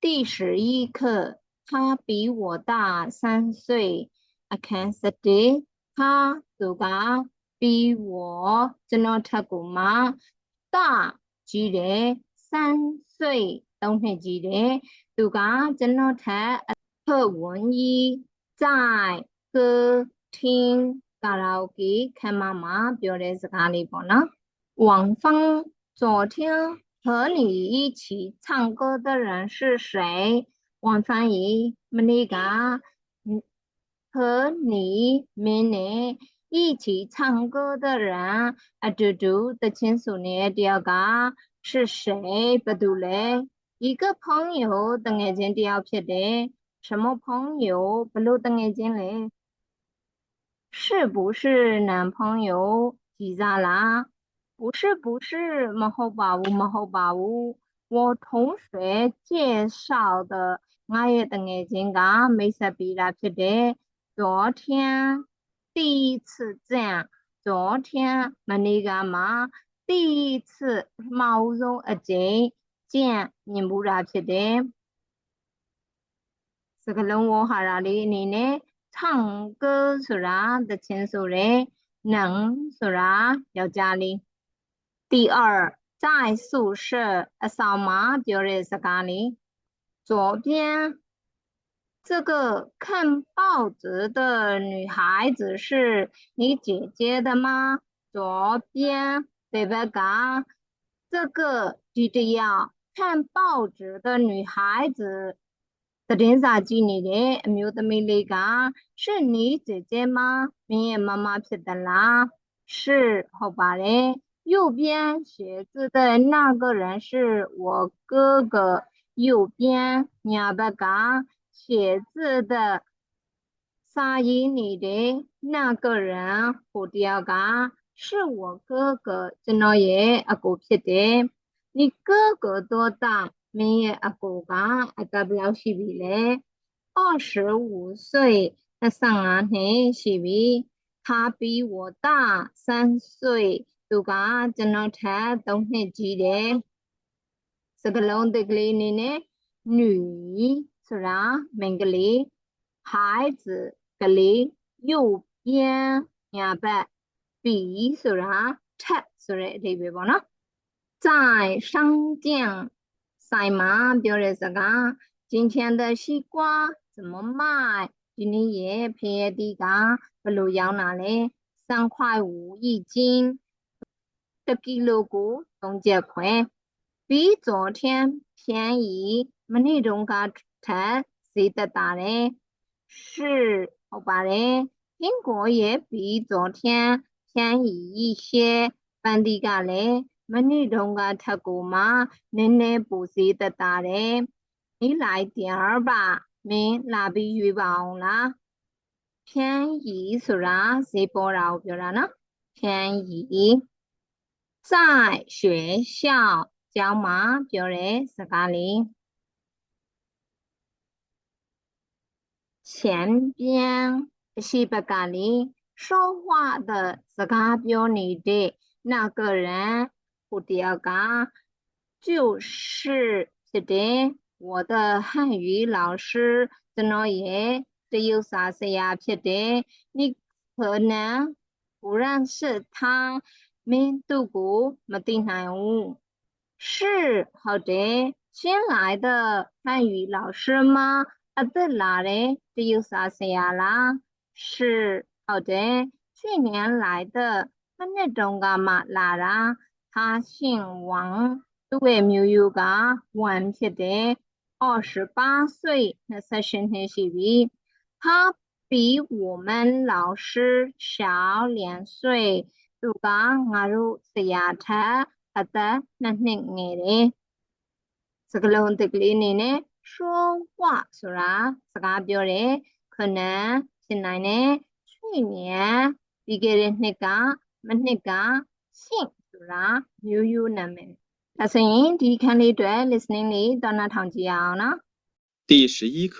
第十一课，他比我大三岁。I can say 他သူက比我ကျွန်တော်ထက်ကိုမှ大ကြီးတယ်三岁သုံးနှစ်ကြီးတယ်သူကကျွန်တော်ထက်课文一在歌厅卡拉 OK 看妈妈ပြောတဲ့စကားလေးပေါ့နော်王芳昨天 和你一起唱歌的人是谁？王芳怡，那个，和你美女一起唱歌的人，啊嘟嘟的亲属呢？第二个是谁？不读嘞，一个朋友等眼睛第二撇的，什么朋友？不露等眼睛嘞？是不是男朋友？记咋啦？不是不是，没好吧呜，没好吧呜。我同学介绍的，我也等眼睛噶，没识别啦，撇的。昨天第一次这样，昨天没那个嘛，第一次毛绒一件见你不啦撇的。这个人我哈啦哩，你呢？唱歌是啦，的亲属嘞，能是啦，要家里。第二，在宿舍扫码就是这个里。左边这个看报纸的女孩子是你姐姐的吗？左边对不对？这个就这样看报纸的女孩子的电视机里的没有的没那个，是你姐姐吗？明夜妈妈撇的啦，是好吧嘞。右边写字的那个人是我哥哥。右边两百个写字的沙印里的那个人，和第二个是我哥哥。真老爷阿哥撇的，你哥哥多大？没阿哥个阿个不了西比嘞，二十五岁。那上啊嘿西比，他比我大三岁。 သူကကျွန်တော်ထက်3နှစ်ကြီးတယ်စကလုံးတက်ကလေးအနေနဲ့女ဆိုတာမိန်းကလေး孩子ကလေး右边ညာဘက်比ဆိုတာထက်ဆိုတဲ့အဓိပ္ပာယ်ပေါ့နော်在商店ဆိုင်မှာပြောတဲ့စကား今天的西瓜怎么卖ဒီနေ့ရဲ့ဖရဲသီးကဘယ်လိုရောင်းတာလဲ3块5一斤 1 kilo ကို3ကျပ်ခွဲ比昨天便宜မနေ့တုန်းကထက်ဈေးသက်သာတယ်是ဟုတ်ပါတယ်苹果也比昨天便宜一些ပန်းသီးကလည်းမနေ့တုန်းကထက်ကိုမှနည်းနည်းပိုဈေးသက်သာတယ်你来点儿吧မင်းလာပြီးရွေးပါအောင်လား便宜ဆိုတာဈေးပေါ်တာကိုပြောတာနော်便宜 在学校教嘛ပြောတဲ့စကားလေး前边西北咖喱说话的စကားပြောနေတဲ့那个人ဟိုတယောက်က就是ဖြစ်တယ်我的汉语老师ကျွန်တော်ရဲ့တရုတ်စာဆရာဖြစ်တယ်你可能不认识他 မင်းသူ့ကိုမသိနိုင်ဘူး是好的新来的汉语老师吗အသက်လာတဲ့တရုတ်စာဆရာလား是好的去年来的မနှစ်တုန်းကမှလာတာ他姓王သူ့ရဲ့မျိုးရိုးကဝန်ဖြစ်တယ်28岁28နှစ်ရှိပြီ他比我们老师小两岁 သူကငါတို့ဆရာထက်အသက်နှစ်နှစ်ငယ်တယ်စကလုံးတကလေးအနေနဲ့说话ဆိုတာစကားပြောတယ်可能ဖြစ်နိုင်တယ်去年ပြီးခဲ့တဲ့နှစ်ကမနှစ်က信ဆိုတာမျိုးရိုးနာမည်ဒါဆိုရင်ဒီခန်းလေးအတွက် listening လေးတောနာထောင်ကြည့်အောင်နော်第十一课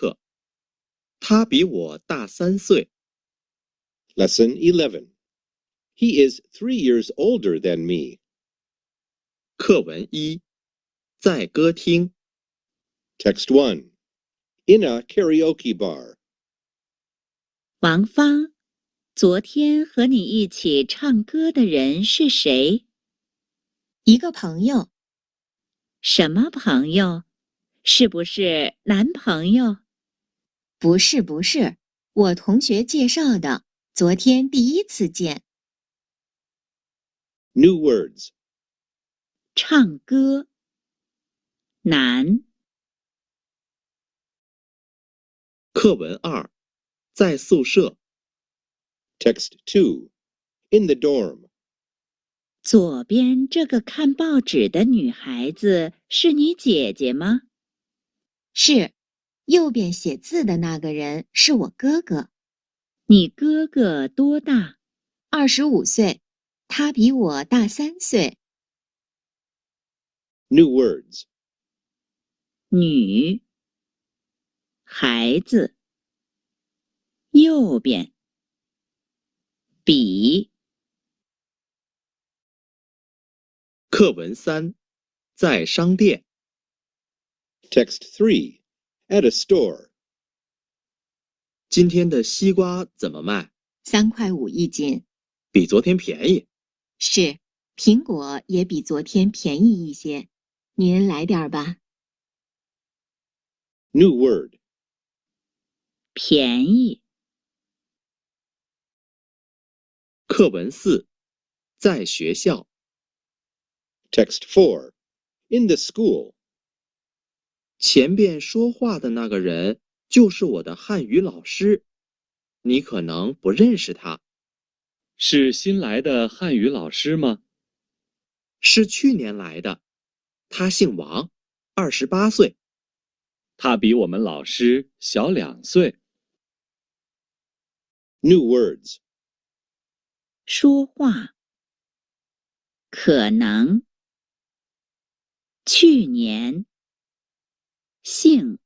他比我大三岁 Lesson 11 He is three years older than me. 课文一，在歌厅。 Text 1. In a karaoke bar. 王芳，昨天和你一起唱歌的人是谁？一个朋友，什么朋友？是不是男朋友？不是不是，我同学介绍的，昨天第一次见。 New words. 唱歌。男。课文二，在宿舍。Text 2. In the dorm. 左边这个看报纸的女孩子是你姐姐吗？是，右边写字的那个人是我哥哥，你哥哥多大？二十五岁， 他比我大三岁。New words. 女。孩子。右边。比。课文三，在商店。Text three, At a store. 今天的西瓜怎么卖？三块五一斤。比昨天便宜。是，苹果也比昨天便宜一些。您来点儿吧。New word. 便宜。课文四，在学校。Text four. In the school. 前边说话的那个人就是我的汉语老师，你可能不认识他。是新来的汉语老师吗？是去年来的，他姓王，二十八岁。他比我们老师小两岁。New words. 说话。可能。去年。姓。